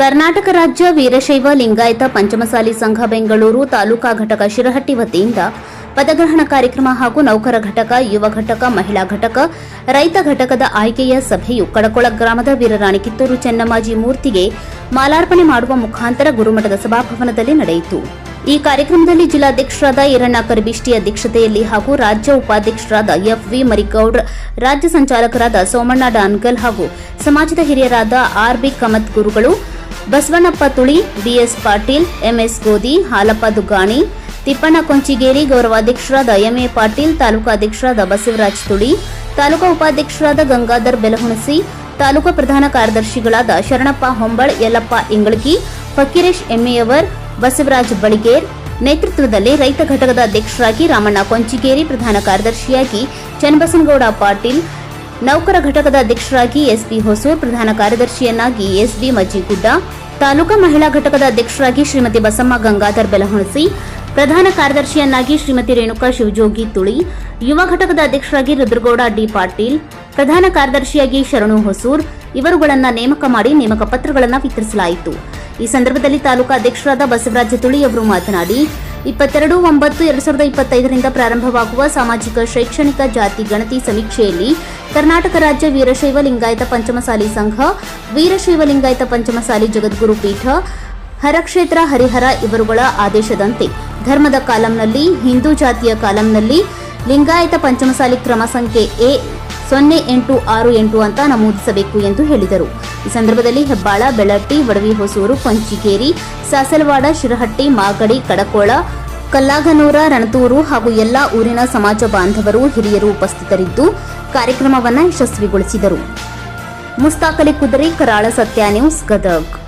ಕರ್ನಾಟಕ ರಾಜ್ಯ ವೀರಶೈವ ಲಿಂಗಾಯತ ಪಂಚಮಸಾಲಿ ಸಂಘ ಬೆಂಗಳೂರು ತಾಲೂಕಾ ಘಟಕ ಶಿರಹಟ್ಟಿ ವತಿಯಿಂದ ಪದಗ್ರಹಣ ಕಾರ್ಯಕ್ರಮ ಹಾಗೂ ನೌಕರ ಘಟಕ, ಯುವ ಘಟಕ, ಮಹಿಳಾ ಘಟಕ, ರೈತ ಘಟಕದ ಆಯ್ಕೆಯ ಸಭೆಯು ಕಡಕೊಳ ಗ್ರಾಮದ ವೀರರಾಣಿ ಕಿತ್ತೂರು ಚೆನ್ನಮ್ಮಾಜಿ ಮೂರ್ತಿಗೆ ಮಾಲಾರ್ಪಣೆ ಮಾಡುವ ಮುಖಾಂತರ ಗುರುಮಠದ ಸಭಾಭವನದಲ್ಲಿ ನಡೆಯಿತು. ಈ ಕಾರ್ಯಕ್ರಮದಲ್ಲಿ ಜಿಲ್ಲಾಧ್ಯಕ್ಷರಾದ ಈರಣ್ಣ ಬಿಷ್ಟಿ ಅಧ್ಯಕ್ಷತೆಯಲ್ಲಿ ಹಾಗೂ ರಾಜ್ಯ ಉಪಾಧ್ಯಕ್ಷರಾದ ಎಫ್ವಿ ಮರಿಗೌಡ್ರ, ರಾಜ್ಯ ಸಂಚಾಲಕರಾದ ಸೋಮಣ್ಣ ಡಾನ್ಗಲ್ ಹಾಗೂ ಸಮಾಜದ ಹಿರಿಯರಾದ ಆರ್ಬಿ ಕಮತ್ ಗುರುಗಳು ಬಸವಣ್ಣಪ್ಪ ತುಳಿ, ಬಿಎಸ್ ಪಾಟೀಲ್, ಎಂಎಸ್ ಗೋದಿ ಹಾಲಪ್ಪ ದುಗಾಣಿ ತಿಪ್ಪಣ್ಣ ಕೊಂಚಿಗೇರಿ ಗೌರವಾಧ್ಯಕ್ಷರಾದ ಎಂಎ ಪಾಟೀಲ್, ತಾಲೂಕಾ ಅಧ್ಯಕ್ಷರಾದ ಬಸವರಾಜ್ ತುಳಿ, ತಾಲೂಕಾ ಉಪಾಧ್ಯಕ್ಷರಾದ ಗಂಗಾಧರ್ ಬೆಲಹುಣಸಿ, ತಾಲೂಕಾ ಪ್ರಧಾನ ಕಾರ್ಯದರ್ಶಿಗಳಾದ ಶರಣಪ್ಪ ಹೊಂಬಳ್, ಯಲ್ಲಪ್ಪ ಇಂಗಳಗಿ, ಫಕೀರೇಶ್ ಎಮ್ಮೆಯವರ್, ಬಸವರಾಜ್ ಬಳಿಗೇರ್, ನೇತೃತ್ವದಲ್ಲಿ ರೈತ ಘಟಕದ ಅಧ್ಯಕ್ಷರಾಗಿ ರಾಮಣ್ಣ ಕೊಂಚಿಗೇರಿ, ಪ್ರಧಾನ ಕಾರ್ಯದರ್ಶಿಯಾಗಿ ಚನ್ನಬಸನಗೌಡ ಪಾಟೀಲ್ ನೌಕರ ಘಟಕದ ಅಧ್ಯಕ್ಷರಾಗಿ ಎಸ್ಪಿ ಹೊಸೂರ್, ಪ್ರಧಾನ ಕಾರ್ಯದರ್ಶಿಯನ್ನಾಗಿ ಎಸ್ಬಿ ಮಜ್ಜಿಗುಡ್ಡ ತಾಲೂಕಾ ಮಹಿಳಾ ಘಟಕದ ಅಧ್ಯಕ್ಷರಾಗಿ ಶ್ರೀಮತಿ ಬಸಮ್ಮ ಗಂಗಾಧರ್ ಬೆಲಹುಣಸಿ, ಪ್ರಧಾನ ಕಾರ್ಯದರ್ಶಿಯನ್ನಾಗಿ ಶ್ರೀಮತಿ ರೇಣುಕಾ ಶಿವಜೋಗಿ ತುಳಿ, ಯುವ ಘಟಕದ ಅಧ್ಯಕ್ಷರಾಗಿ ರುದ್ರಗೌಡ ಡಿ ಪಾಟೀಲ್, ಪ್ರಧಾನ ಕಾರ್ಯದರ್ಶಿಯಾಗಿ ಶರಣು ಹೊಸೂರ್, ಇವರುಗಳನ್ನು ನೇಮಕ ಮಾಡಿ ನೇಮಕ ಪತ್ರಗಳನ್ನು ವಿತರಿಸಲಾಯಿತು. ಈ ಸಂದರ್ಭದಲ್ಲಿ ತಾಲೂಕಾ ಅಧ್ಯಕ್ಷರಾದ ಬಸವರಾಜ ತುಳಿ ಅವರು ಮಾತನಾಡಿ ಇಪ್ಪತ್ತೆರಡು ಒಂಬತ್ತು ಎರಡ್ ಸಾವಿರದ ಇಪ್ಪತ್ತೈದರಿಂದ ಪ್ರಾರಂಭವಾಗುವ ಸಾಮಾಜಿಕ, ಶೈಕ್ಷಣಿಕ ಜಾತಿ ಗಣತಿ ಸಮೀಕ್ಷೆಯಲ್ಲಿ ಕರ್ನಾಟಕ ರಾಜ್ಯ ವೀರಶೈವ ಲಿಂಗಾಯತ ಪಂಚಮಸಾಲಿ ಸಂಘ, ವೀರಶೈವ ಲಿಂಗಾಯತ ಪಂಚಮಸಾಲಿ ಜಗದ್ಗುರು ಪೀಠ, ಹರಕ್ಷೇತ್ರ ಹರಿಹರ ಇವರುಗಳ ಆದೇಶದಂತೆ. ಧರ್ಮದ ಕಾಲಂನಲ್ಲಿ, ಹಿಂದೂ ಜಾತಿಯ ಕಾಲಂನಲ್ಲಿ ಲಿಂಗಾಯತ ಪಂಚಮಸಾಲಿ ಕ್ರಮ ಸಂಖ್ಯೆ ಎ ಸೊನ್ನೆ ಎಂಟು ಆರು ಎಂಟು ಅಂತ ನಮೂದಿಸಬೇಕು ಎಂದು ಹೇಳಿದರು. ಈ ಸಂದರ್ಭದಲ್ಲಿ ಹೆಬ್ಬಾಳ, ಬೆಳಟ್ಟಿ ವಡವಿ ಹೊಸೂರು, ಪಂಚಿಕೇರಿ, ಸಾಸಲವಾಡ, ಶಿರಹಟ್ಟಿ, ಮಾಗಡಿ, ಕಡಕೋಳ, ಕಲ್ಲಾಗನೂರ, ರಣತೂರು ಹಾಗೂ ಎಲ್ಲಾ ಊರಿನ ಸಮಾಜ ಬಾಂಧವರು ಹಿರಿಯರು ಉಪಸ್ಥಿತರಿದ್ದು ಕಾರ್ಯಕ್ರಮವನ್ನು ಯಶಸ್ವಿಗೊಳಿಸಿದರು. ಮುಸ್ತಾಕಲಿ ಕುದುರೆ, ಕರಾಳ ಸತ್ಯ ನ್ಯೂಸ್, ಗದಗ್.